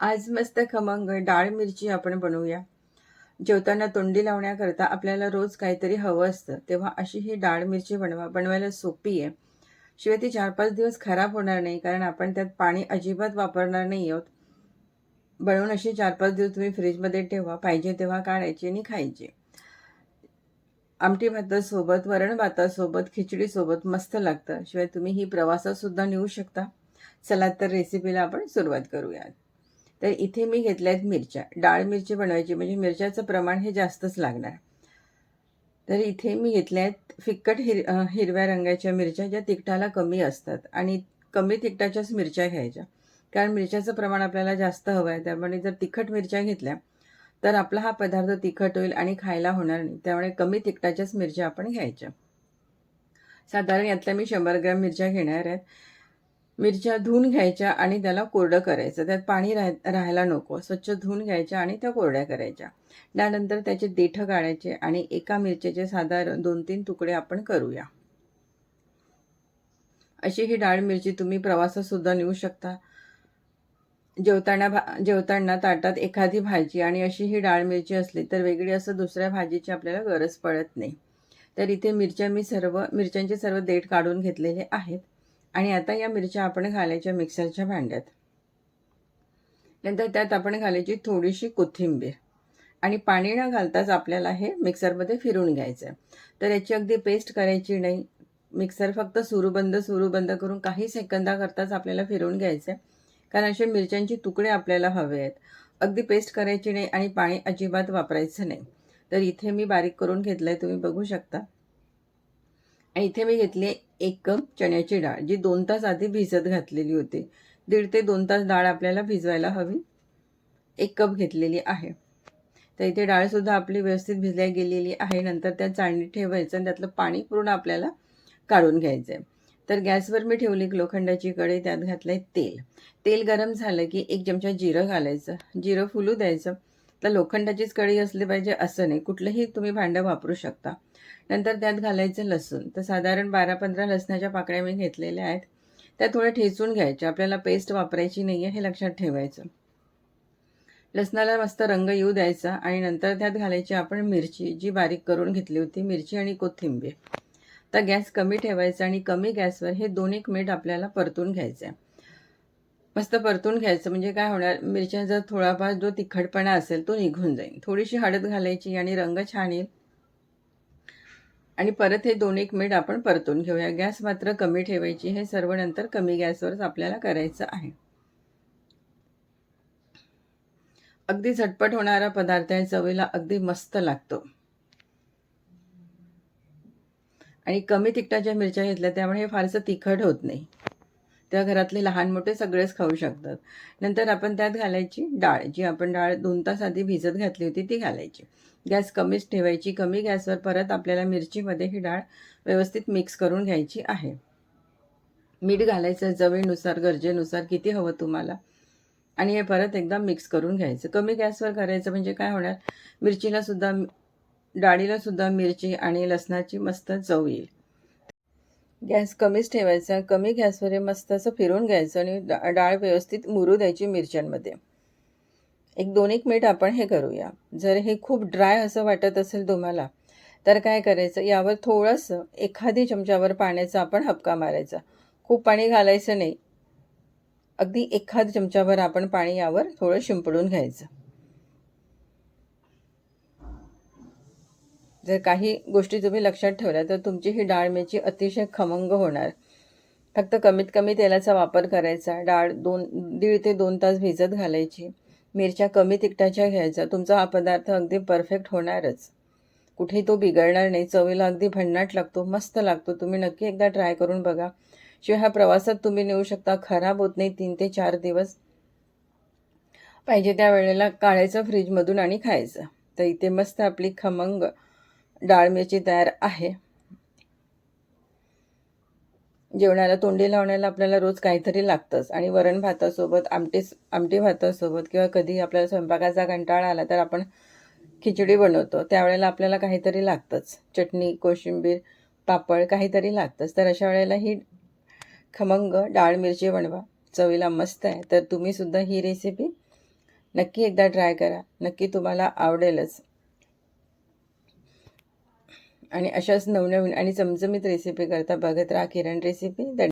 आज मस्त खमंग डाळ मिरची आपण बनवूया. जेवताना तोंडी लावण्याकरता आपल्याला रोज काहीतरी हवं असतं तेव्हा अशी ही डाळ मिरची बनवा बनवायला सोपी आहे. शिवाय ती चार पाच दिवस खराब होणार नाही कारण आपण त्यात पाणी अजिबात वापरणार नाही आहोत. बनवून अशी चार पाच दिवस तुम्ही फ्रीजमध्ये ठेवा पाहिजे तेव्हा काढायची आणि खायची. आमटी भातासोबत वरण भातासोबत खिचडीसोबत मस्त लागतं. शिवाय तुम्ही ही प्रवासातसुद्धा नेऊ शकता. चला तर रेसिपीला आपण सुरुवात करूयात. तर इथे मी घेतल्या आहेत मिरच्या. डाळ मिरची बनवायची म्हणजे मिरच्याचं प्रमाण हे जास्तच लागणार. तर इथे मी घेतल्या आहेत फिक्कट हिर हिरव्या रंगाच्या मिरच्या ज्या तिखटाला कमी असतात आणि कमी तिखटाच्याच मिरच्या घ्यायच्या. कारण मिरच्याचं प्रमाण आपल्याला जास्त हवं आहे. त्यामुळे जर तिखट मिरच्या घेतल्या तर आपला हा पदार्थ तिखट होईल आणि खायला होणार नाही. त्यामुळे कमी तिखटाच्याच मिरच्या आपण घ्यायच्या. साधारण यातल्या मी शंभर ग्रॅम मिरच्या घेणार आहेत मिरच्या धुवून घ्यायच्या आणि त्याला कोरडं करायचं. त्यात पाणी राह राहायला नको. स्वच्छ धुवून घ्यायच्या आणि त्या कोरड्या करायच्या. त्यानंतर त्याचे देठं काढायचे आणि एका मिरच्याचे साधारण दोन तीन तुकडे आपण करूया. अशी ही डाळ मिरची तुम्ही प्रवासातसुद्धा नेऊ शकता. जेवताना भा जेवताना ताटात एखादी भाजी आणि अशी ही डाळ मिरची असली तर वेगळी असं दुसऱ्या भाजीची आपल्याला गरज पडत नाही. तर इथे मिरच्या मी सर्व मिरच्यांचे सर्व देठ काढून घेतलेले आहेत. आणि आता या मिरच्या आपण घालायच्या मिक्सरच्या भांड्यात. नंतर त्यात आपण घालायची थोडीशी कोथिंबीर. आणि पाणी न घालताच आपल्याला हे मिक्सरमध्ये फिरून घ्यायचं आहे तर याची अगदी पेस्ट करायची नाही. मिक्सर फक्त सुरूबंद सुरूबंद सुरू बंद करून काही सेकंदाकरताच आपल्याला फिरून घ्यायचं आहे कारण असे मिरच्यांचे तुकडे आपल्याला हवे आहेत. अगदी पेस्ट करायची नाही आणि पाणी अजिबात वापरायचं नाही. तर इथे मी बारीक करून घेतलं आहे तुम्ही बघू शकता. आणि इथे मी घेतली एक कप चण्याची डाळ जी दोन तास आधी भिजत घातलेली होती. दीड ते दोन तास डाळ आपल्याला भिजवायला हवी. एक कप घेतलेली आहे. तर इथे डाळसुद्धा आपली व्यवस्थित भिजल्या गेलेली आहे. नंतर त्या चाळणीत ठेवायचं आणि त्यातलं पाणी पूर्ण आपल्याला काढून घ्यायचं आहे तर गॅसवर मी ठेवली लोखंडाची कढई त्यात घातलं आहे तेल. तेल गरम झालं की एक चमचा जिरं घालायचं. जिरं फुलू द्यायचं. तर लोखंडाचीच कळी असली पाहिजे असं नाही. कुठलंही तुम्ही भांडं वापरू शकता. नंतर त्यात घालायचं लसूण. तर साधारण बारा पंधरा लसणाच्या पाकळ्या मी घेतलेल्या आहेत. त्या थोड्या ठेचून घ्यायच्या. आपल्याला पेस्ट वापरायची नाही आहे हे लक्षात ठेवायचं. लसणाला मस्त रंग येऊ द्यायचा आणि नंतर त्यात घालायची आपण मिरची जी बारीक करून घेतली होती मिरची आणि कोथिंबीर. तर गॅस कमी ठेवायचा आणि कमी गॅसवर हे दोन एक मिनिट आपल्याला परतून घ्यायचं आहे मस्त परतून घ्यायचं. म्हणजे काय होणार मिरच्या जर थोडाफार जो तिखटपणा असेल तो निघून जाईल. थोडीशी हळद घालायची आणि रंग छान येईल. आणि परत हे दोन एक मिनिट आपण परतून घेऊया. गॅस मात्र कमी ठेवायची. हे सर्व नंतर कमी गॅसवरच आपल्याला करायचं आहे. अगदी झटपट होणारा पदार्थ आहे चवीला अगदी मस्त लागतो. आणि कमी तिखटाच्या मिरच्या घेतल्या त्यामुळे हे फारसं तिखट होत नाही. त्या घरातले लहान मोठे सगळेच खाऊ शकतात. नंतर आपण त्यात घालायची डाळ जी आपण डाळ दोन तास आधी भिजत घातली होती ती घालायची. गॅस कमीच ठेवायची. कमी गॅसवर परत आपल्याला मिरचीमध्ये ही डाळ व्यवस्थित मिक्स करून घ्यायची आहे. मीठ घालायचं जवेनुसार गरजेनुसार किती हवं तुम्हाला. आणि हे परत एकदा मिक्स करून घ्यायचं. कमी गॅसवर करायचं म्हणजे काय होणार? मिरचीला सुद्धा डाळीला सुद्धा मिरची आणि लसणाची मस्त चव येईल. गॅस कमीच ठेवायचा कमी गॅसवर हे मस्त असं फिरून घ्यायचं आणि डा डाळ व्यवस्थित मुरू द्यायची मिरच्यांमध्ये. एक दोन एक मिनिट आपण हे करूया. जर हे खूप ड्राय असं वाटत असेल तुम्हाला तर काय करायचं? यावर थोडंसं एखादी चमच्यावर पाण्याचा आपण हपका मारायचा. खूप पाणी घालायचं नाही. अगदी एखाद चमच्यावर आपण पाणी यावर थोडं शिंपडून घ्यायचं. जर काही गोष्टी तुम्ही लक्षात ठेवल्या तर तुमची ही डाळ मिरची अतिशय खमंग होणार. फक्त कमीत कमी तेलाचा वापर करायचा डाळ दोन दीड ते दोन तास भिजत घालायची. मिरच्या कमी तिखटाच्या घ्यायचा तुमचा हा पदार्थ अगदी परफेक्ट होणारच. कुठेही तो बिघडणार नाही चवीला अगदी भन्नाट लागतो मस्त लागतो. तुम्ही नक्की एकदा ट्राय करून बघा. शिवाय ह्या प्रवासात तुम्ही नेऊ शकता खराब होत नाही तीन ते चार दिवस. पाहिजे त्या वेळेला काढायचं फ्रीजमधून आणि खायचं. तर इथे मस्त आपली खमंग डाळ मिरची तयार आहे. जेवणाला तोंडी लावण्याला आपल्याला रोज काहीतरी लागतंच. आणि वरण भातासोबत आमटी आमटी भातासोबत किंवा कधी आपल्याला स्वयंपाकाचा कंटाळा आला तर आपण खिचडी बनवतो. त्यावेळेला आपल्याला काहीतरी लागतंच. चटणी कोशिंबीर पापड काहीतरी लागतंच. तर अशा वेळेला ही खमंग डाळ मिरची बनवा. चवीला मस्त आहे. तर तुम्हीसुद्धा ही रेसिपी नक्की एकदा ट्राय करा. नक्की तुम्हाला आवडेलच. आणि अशाच नवनवीन आणि चमचमीत रेसिपी करता बघत राहा. किरण रेसिपी